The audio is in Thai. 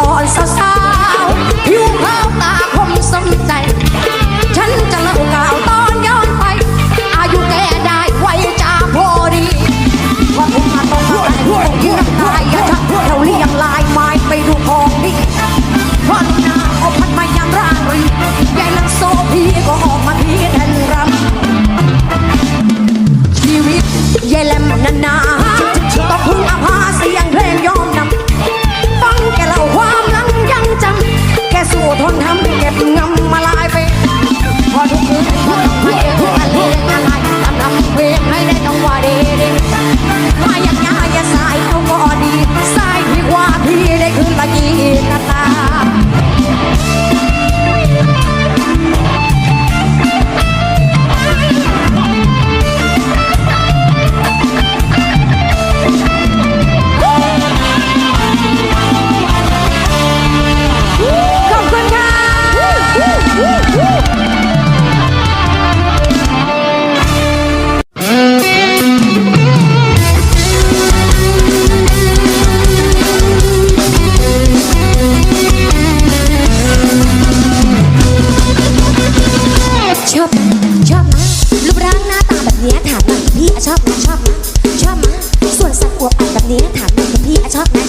ายแหลมอีตอนสาว ชอบนะชอบนะชอบนะส่วนสัตว์อวบอัดแบบนี้นถามหน่อยกพี่อะชอบไหม